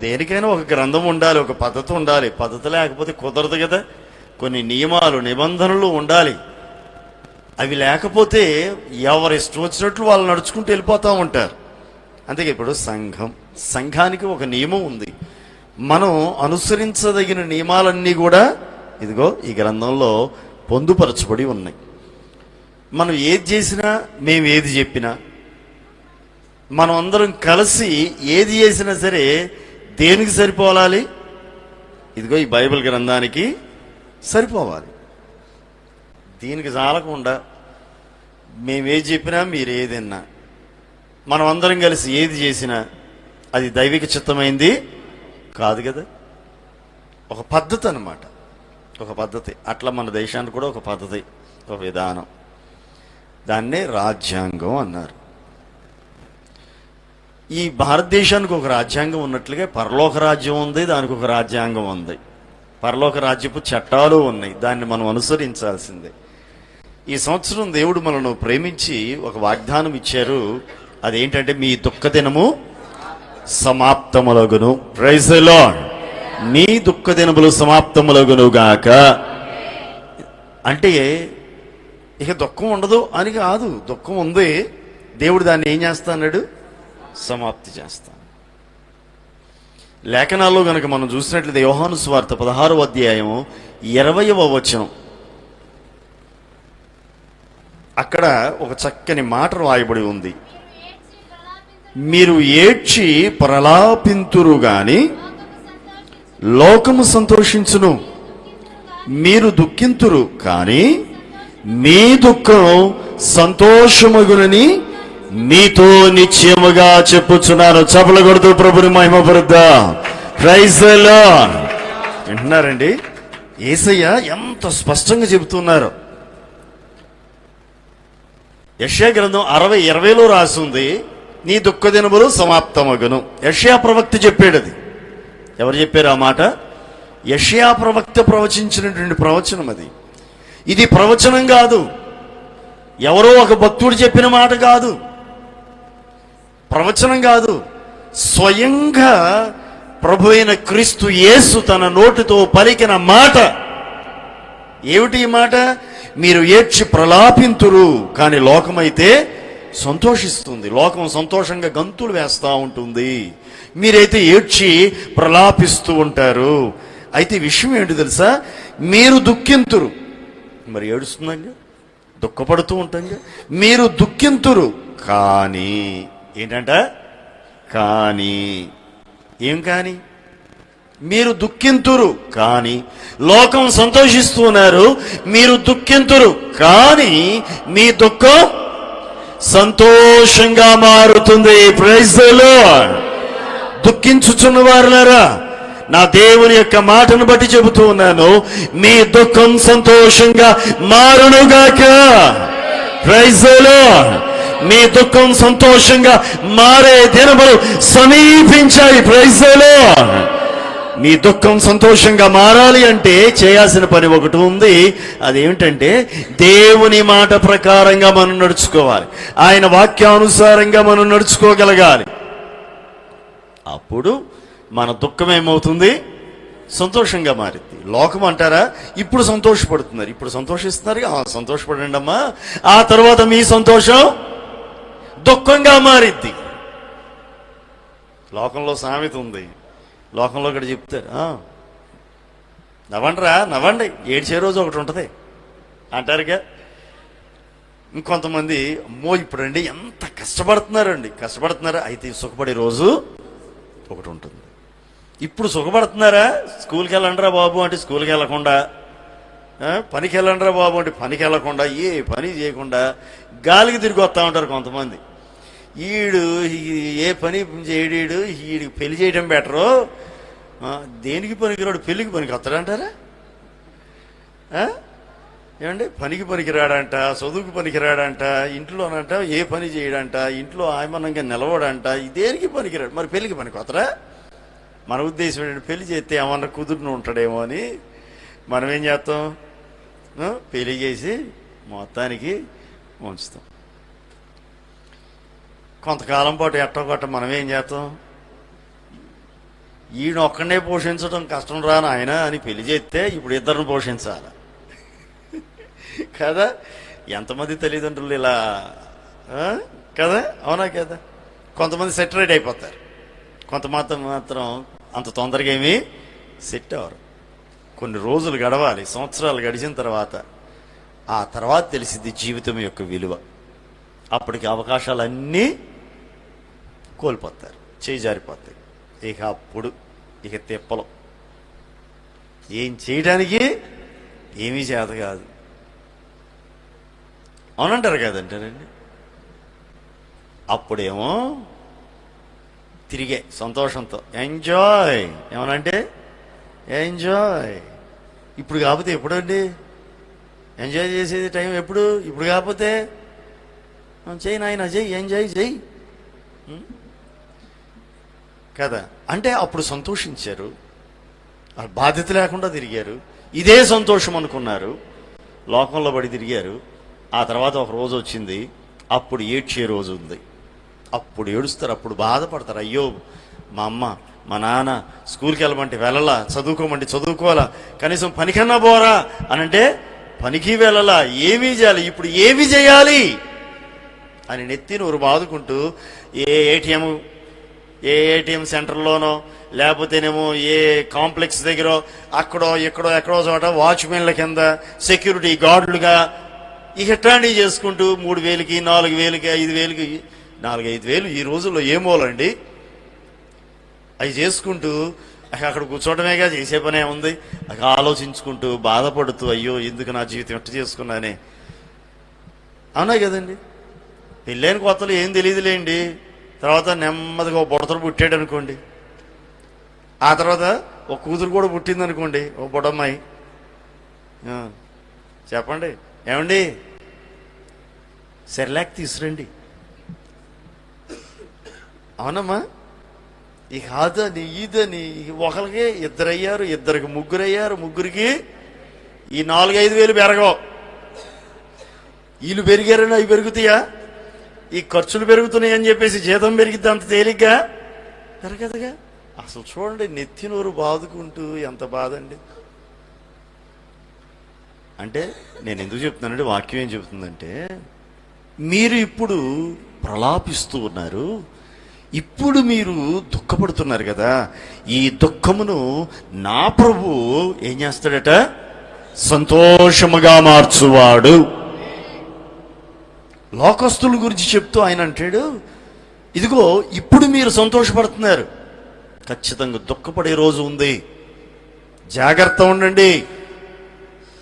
దేనికైనా ఒక గ్రంథం ఉండాలి ఒక పద్ధతి ఉండాలి. పద్ధతి లేకపోతే కుదరదు కదా. కొన్ని నియమాలు నిబంధనలు ఉండాలి. అవి లేకపోతే ఎవరు ఇష్టం వచ్చినట్లు వాళ్ళు నడుచుకుంటూ వెళ్ళిపోతూ ఉంటారు. అందుకే ఇప్పుడు సంఘం. సంఘానికి ఒక నియమం ఉంది. మనం అనుసరించదగిన నియమాలన్నీ కూడా ఇదిగో ఈ గ్రంథంలో పొందుపరచబడి ఉన్నాయి. మనం ఏది చేసినా మేము ఏది చెప్పినా మనం అందరం కలిసి ఏది చేసినా సరే దేనికి సరిపోవాలి? ఇదిగో ఈ బైబిల్ గ్రంథానికి సరిపోవాలి. దీనికి చాలకుండా మేము ఏది చెప్పినా మీరు ఏదన్నా మనం అందరం కలిసి ఏది చేసినా అది దైవిక చిత్తమైంది కాదు కదా? ఒక పద్ధతి అన్నమాట. ఒక పద్ధతి. అట్లా మన దేశానికి కూడా ఒక పద్ధతి ఒక విధానం. దాన్నే రాజ్యాంగం అన్నారు. ఈ భారతదేశానికి ఒక రాజ్యాంగం ఉన్నట్లుగా పరలోక రాజ్యం ఉంది దానికి ఒక రాజ్యాంగం ఉంది. పరలోక రాజ్యపు చట్టాలు ఉన్నాయి దాన్ని మనం అనుసరించాల్సిందే. ఈ సంవత్సరం దేవుడు మనను ప్రేమించి ఒక వాగ్దానం ఇచ్చారు. అదేంటంటే మీ దుఃఖ దినము సమాప్తములగును ప్రైజ్లో మీ దుఃఖ దినములు సమాప్తములగును గాక. అంటే ఇక దుఃఖం ఉండదు అని కాదు. దుఃఖం ఉంది. దేవుడు దాన్ని ఏం చేస్తాడు సమాప్తి చేస్తాను లేఖనాల్లో గనక మనం చూసినట్లయితే యోహాను స్వార్థ పదహారో అధ్యాయం ఇరవయవ వచనం. అక్కడ ఒక చక్కని మాట రాయబడి ఉంది. మీరు ఏడ్చి ప్రలాపింతురు గాని లోకము సంతోషించును. మీరు దుఃఖింతురు కానీ మీ దుఃఖం సంతోషమగునని మీతో నిశ్చయముగా చెప్పుచున్నాను. చపల కొడుతూ ప్రభుని మహిమపరుద్దా ప్రైజ్ వింటున్నారండి? ఏసయ్య ఎంత స్పష్టంగా చెబుతున్నారు. యష్యా గ్రంథం అరవై ఇరవైలో రాసింది నీ దుఃఖ దినములు సమాప్తమగును. యష్యా ప్రవక్త చెప్పాడు అది ఎవరు చెప్పారు ఆ మాట? యష్యా ప్రవక్త ప్రవచించినటువంటి ప్రవచనం అది. ఇది ప్రవచనం కాదు. ఎవరో ఒక భక్తుడు చెప్పిన మాట కాదు. ప్రవచనం కాదు. స్వయంగా ప్రభు అయిన క్రీస్తు యేసు తన నోటితో పలికిన మాట. ఏమిటి ఈ మాట? మీరు ఏడ్చి ప్రలాపింతురు కానీ లోకమైతే సంతోషిస్తుంది. లోకం సంతోషంగా గంతులు వేస్తూ ఉంటుంది. మీరైతే ఏడ్చి ప్రలాపిస్తూ ఉంటారు. అయితే విషయం ఏంటి తెలుసా? మీరు దుఃఖింతురు. మరి ఏడుస్తుందంగా దుఃఖపడుతూ ఉంటాంగా? మీరు దుఃఖింతురు కానీ ఏంటంట? కానీ. ఏం కానీ? మీరు దుఃఖింతురు. కానీ. లోకం సంతోషిస్తున్నారు మీరు దుఃఖింతురు. కానీ మీ దుఃఖం సంతోషంగా మారుతుంది. ప్రైజ్ దుఃఖించుచున్న వారులారా నా దేవుని యొక్క మాటను బట్టి చెబుతూ ఉన్నాను. మీ దుఃఖం సంతోషంగా మారునుగాక. ప్రైజ్ మీ దుఃఖం సంతోషంగా మారే దినములు సమీపించాయి. ప్రైజలో మీ దుఃఖం సంతోషంగా మారాలి అంటే చేయాల్సిన పని ఒకటి ఉంది. అదేమిటంటే దేవుని మాట ప్రకారంగా మనం నడుచుకోవాలి. ఆయన వాక్యానుసారంగా మనం నడుచుకోగలగాలి. అప్పుడు మన దుఃఖం ఏమవుతుంది? సంతోషంగా మారింది. లోకం అంటారా? ఇప్పుడు సంతోషపడుతున్నారు. ఇప్పుడు సంతోషిస్తున్నారు. సంతోషపడండి అమ్మా ఆ తర్వాత మీ సంతోషం? దుఃఖంగా మారిద్ది. లోకంలో సామెత ఉంది. లోకంలో ఇక్కడ చెప్తారు నవ్వండిరా నవ్వండి. ఏడ్చే రోజు ఒకటి ఉంటుంది. అంటారుగా? ఇంకొంతమంది అమ్మో ఇప్పుడండి ఎంత కష్టపడుతున్నారండి. కష్టపడుతున్నారా? అయితే సుఖపడే రోజు ఒకటి ఉంటుంది. ఇప్పుడు సుఖపడుతున్నారా? స్కూల్కి వెళ్ళండిరా బాబు. అంటే స్కూల్కి వెళ్ళకుండా. పనికి వెళ్ళండిరా బాబు. అంటే పనికి వెళ్ళకుండా ఏ పని చేయకుండా. గాలికి తిరిగి వస్తూ ఉంటారు కొంతమంది. ఈడు ఏ పని చేయడీడు ఈడికి పెళ్ళి చేయడం బెటరు. దేనికి పనికిరాడు? పెళ్ళికి పనికి వస్తాడంటారా ఏమండి? పనికి పనికిరాడంట చదువుకు పనికిరాడంట ఇంట్లోనంట ఏ పని చేయడంట ఇంట్లో ఆయమనంగా నిలవడంట దేనికి పనికిరాడు. మరి పెళ్ళికి పనికి వస్తారా మన ఉద్దేశం ఏంటంటే పెళ్ళి చేస్తే ఏమన్నా కుదురుని ఉంటాడేమో అని మనం ఏం చేస్తాం పెళ్ళి చేసి మొత్తానికి ఉంచుతాం. కొంతకాలం పాటు ఎట్టో కొట్ట మనం ఏం చేస్తాం? ఈయన ఒక్కడే పోషించడం కష్టం రాను ఆయన అని పెళ్ళి చేస్తే ఇప్పుడు ఇద్దరిని పోషించాలి. కదా? ఎంతమంది తల్లిదండ్రులు ఇలా కదా? అవునా కదా? కొంతమంది సెటరేట్ అయిపోతారు. కొంత మాత్రం మాత్రం అంత తొందరగా ఏమీ సెట్ అవ్వరు. కొన్ని రోజులు గడవాలి. సంవత్సరాలు గడిచిన తర్వాత ఆ తర్వాత తెలిసింది జీవితం యొక్క విలువ. అప్పటికి అవకాశాలన్నీ కోల్పోతారు చేయి జారిపోతాయి. ఇక అప్పుడు ఇక తిప్పలు. ఏం చేయడానికి ఏమీ చేత కాదు. అవునంటారు కదంటారండి అప్పుడేమో తిరిగే సంతోషంతో ఎంజాయ్! ఏమనంటే ఎంజాయ్! ఇప్పుడు కాకపోతే ఎప్పుడండి? ఎంజాయ్ చేసేది టైం ఎప్పుడు? ఇప్పుడు కాకపోతే? చేయి చెయ్యి నాయన చెయ్యి ఎంజాయ్ చెయ్యి. కదా? అంటే అప్పుడు సంతోషించారు. బాధ్యత లేకుండా తిరిగారు. ఇదే సంతోషం అనుకున్నారు. లోకంలో పడి తిరిగారు. ఆ తర్వాత ఒక రోజు వచ్చింది. అప్పుడు ఏడ్చే రోజు ఉంది. అప్పుడు ఏడుస్తారు. అప్పుడు బాధపడతారు. అయ్యో మా అమ్మ మా నాన్న స్కూల్కి వెళ్ళమంటే వెళ్ళలా? చదువుకోమంటే చదువుకోవాలా? కనీసం పనికన్నా పోరా? అని అంటే పనికి వెళ్ళలా? ఏమీ చేయాలి? ఇప్పుడు ఏమి చేయాలి? అని నెత్తి నూరు బాదుకుంటూ ఏ ఏటీఎం ఏ ఏటీఎం సెంటర్లోనో లేకపోతేనేమో ఏ కాంప్లెక్స్ దగ్గర అక్కడో ఎక్కడో ఎక్కడో చోట వాచ్మెన్ల కింద సెక్యూరిటీ గార్డులుగా ఇక ఇట్లాంటివి చేసుకుంటూ మూడు వేలకి నాలుగు వేలకి ఐదు వేలకి నాలుగు ఐదు వేలు ఈ రోజుల్లో ఏమోలండి అవి చేసుకుంటూ అక్కడ కూర్చోవడమేగా చేసే పనే ఉంది. అక్కడ ఆలోచించుకుంటూ బాధపడుతూ అయ్యో ఎందుకు నా జీవితం ఎట్ట చేసుకున్నానే. అవునా కదండి? పెళ్ళైన కొత్తలో ఏం తెలియదులేండి తర్వాత నెమ్మదిగా ఒక బుడతలు పుట్టాడు అనుకోండి. ఆ తర్వాత ఒక కూతురు కూడా పుట్టింది అనుకోండి ఓ బుడమ్మాయి. చెప్పండి. ఏమండి? సెర్లాక్ తీసురండి అవునమ్మా. ఇక అదని ఇదని ఒకరికి ఇద్దరయ్యారు ఇద్దరికి ముగ్గురు అయ్యారు ముగ్గురికి ఈ నాలుగైదు వేలు పెరగవు. వీళ్ళు పెరిగారని అవి పెరుగుతాయా? ఈ ఖర్చులు పెరుగుతున్నాయి అని చెప్పేసి జీతం పెరిగిద్ది అంత తేలిగ్గా? పెరగదుగా? అసలు చూడండి నెత్తి నోరు బాదుకుంటూ ఎంత బాధ అండి అంటే నేను ఎందుకు చెప్తున్నానంటే వాక్యం ఏం చెబుతుందంటే మీరు ఇప్పుడు ప్రలాపిస్తూ ఉన్నారు. ఇప్పుడు మీరు దుఃఖపడుతున్నారు కదా. ఈ దుఃఖమును నా ప్రభు ఏం చేస్తాడట? సంతోషముగా మార్చువాడు. లోకస్తుల గురించి చెప్తూ ఆయన అంటాడు ఇదిగో ఇప్పుడు మీరు సంతోషపడుతున్నారు. ఖచ్చితంగా దుఃఖపడే రోజు ఉంది. జాగ్రత్త ఉండండి.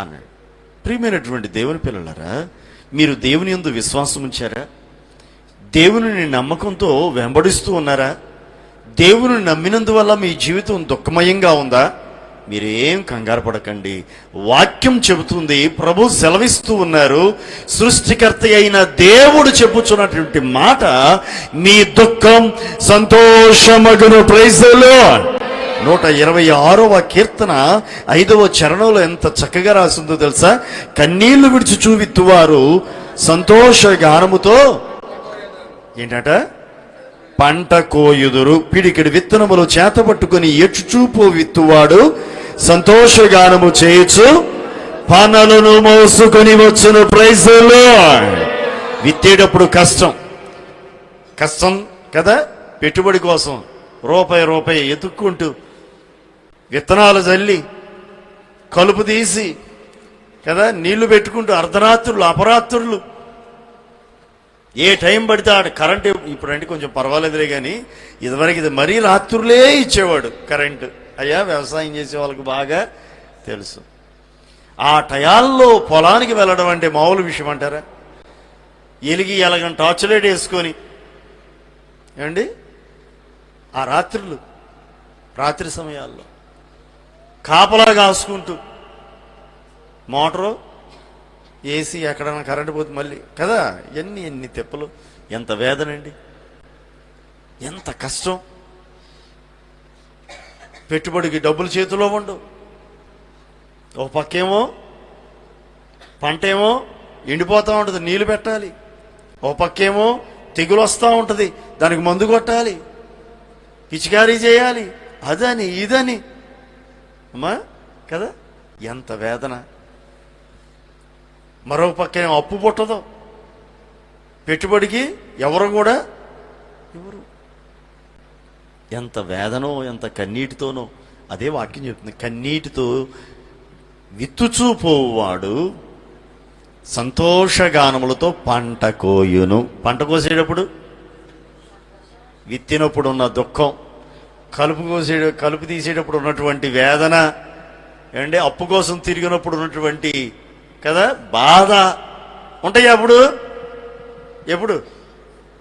అన్నాడు. ప్రియమైనటువంటి దేవుని పిల్లలారా మీరు దేవుని యందు విశ్వాసం ఉంచారా? దేవుని నమ్మకంతో వెంబడిస్తూ ఉన్నారా? దేవుని నమ్మినందువల్ల మీ జీవితం దుఃఖమయంగా ఉందా? మీరేం కంగారు పడకండి. వాక్యం చెబుతుంది. ప్రభు సెలవిస్తూ ఉన్నారు. సృష్టికర్త అయిన దేవుడు చెప్పుచున్నటువంటి మాట మీ దుఃఖం సంతోషమగును. ప్రైజులో నూట ఇరవై ఆరవ కీర్తన ఐదవ చరణంలో ఎంత చక్కగా రాసిందో తెలుసా? కన్నీళ్ళు విడిచి చూవిత్తువారు సంతోష గానముతో ఏంటట? పంట కోయుదురు. పిడికిడి విత్తనములు చేతపట్టుకుని ఎచ్చుచూపు విత్తువాడు సంతోషగానము చేయొచ్చు పనులను మోసుకొని వచ్చును. ప్రైజులో విత్తేటప్పుడు కష్టం. కష్టం కదా? పెట్టుబడి కోసం రూపాయి రూపాయి ఎతుక్కుంటూ విత్తనాలు చల్లి కలుపు తీసి కదా? నీళ్ళు పెట్టుకుంటూ అర్ధరాత్రులు అపరాత్రులు. ఏ టైం పడితే ఆడ కరెంట్ ఇప్పుడు అంటే కొంచెం పర్వాలేదులే కానీ ఇదివరకు ఇది మరీ రాత్రులే ఇచ్చేవాడు కరెంటు. అయ్యా వ్యవసాయం చేసే వాళ్ళకి బాగా తెలుసు. ఆ టయాల్లో పొలానికి వెళ్ళడం అంటే మామూలు విషయం అంటారా? ఎలిగి ఎలగని టార్చ్ లైట్ వేసుకొని ఏమండి? ఆ రాత్రులు రాత్రి సమయాల్లో కాపలా కాసుకుంటూ మోటారు ఏసీ ఎక్కడైనా కరెంటు పోతే మళ్ళీ కదా? ఎన్ని ఎన్ని తెప్పలు? ఎంత వేదనండి? ఎంత కష్టం? పెట్టుబడికి డబ్బులు చేతిలో ఉండవు ఒక పక్కేమో పంట ఏమో ఎండిపోతూ ఉంటుంది నీళ్ళు పెట్టాలి. ఒక పక్కేమో తెగులు వస్తూ ఉంటుంది దానికి మందు కొట్టాలి. పిచికారీ చేయాలి. అదని ఇదని. అమ్మా కదా? ఎంత వేదన. మరో పక్కనే అప్పు పుట్టదు. పెట్టుబడికి ఎవరు కూడా ఎవరు? ఎంత వేదనో ఎంత కన్నీటితోనో అదే వాక్యం చెప్తుంది. కన్నీటితో విత్తుచూపోవాడు సంతోషగానములతో పంట కోయును. పంట కోసేటప్పుడు విత్తినప్పుడు ఉన్న దుఃఖం కలుపు కోసే కలుపు తీసేటప్పుడు ఉన్నటువంటి వేదన ఏమంటే అప్పు కోసం తిరిగినప్పుడు ఉన్నటువంటి కదా బాధ ఉంటాయా అప్పుడు? ఎప్పుడు?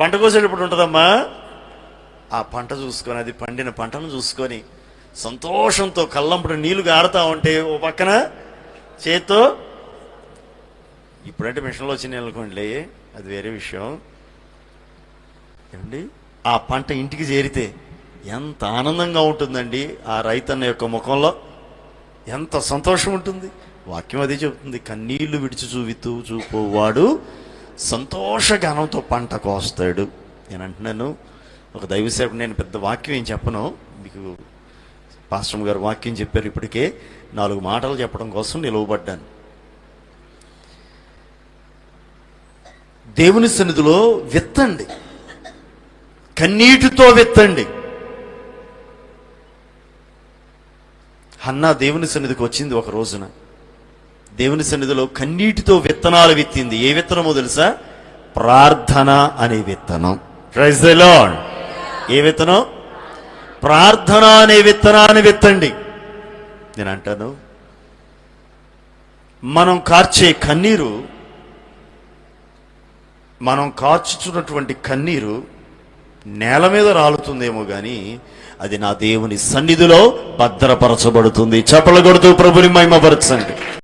పంట కోసేటప్పుడు ఉంటుందమ్మా? ఆ పంట చూసుకొని అది పండిన పంటను చూసుకొని సంతోషంతో కళ్ళంపుడు నీళ్ళు గారుతా ఉంటే ఓ పక్కన చేత్తో ఇప్పుడంటే మిషన్లో వచ్చిన అనుకోండి అది వేరే విషయం. ఏమండి? ఆ పంట ఇంటికి చేరితే ఎంత ఆనందంగా ఉంటుందండి ఆ రైతన్న యొక్క ముఖంలో. ఎంత సంతోషం ఉంటుంది. వాక్యం అది చెబుతుంది కన్నీళ్ళు విడిచి చూవితూ చూపోవాడు సంతోషగానంతో పంట కోస్తాడు నేను అంటున్నాను ఒక దైవసేవకు నేను పెద్ద వాక్యం ఏం చెప్పను. మీకు పాస్టమ్ గారు వాక్యం చెప్పారు ఇప్పటికే. నాలుగు మాటలు చెప్పడం కోసం నిలువబడ్డాను దేవుని సన్నిధిలో విత్తండి. కన్నీటితో విత్తండి. హన్నా దేవుని సన్నిధికి వచ్చింది ఒక రోజున. దేవుని సన్నిధిలో కన్నీటితో విత్తనాలు విత్తింది. ఏ విత్తనమో తెలుసా? ప్రార్థన అనే విత్తనం. ప్రైజ్ ద లార్డ్ ఏ విత్తనం? ప్రార్థన అనే విత్తనాన్ని విత్తండి. నేను అంటాను మనం కార్చే కన్నీరు మనం కార్చుచున్నటువంటి కన్నీరు నేల మీద రాలుతుందేమో కానీ అది నా దేవుని సన్నిధిలో భద్రపరచబడుతుంది. చప్పలు కొడుతూ ప్రభుని మహిమపరచండి.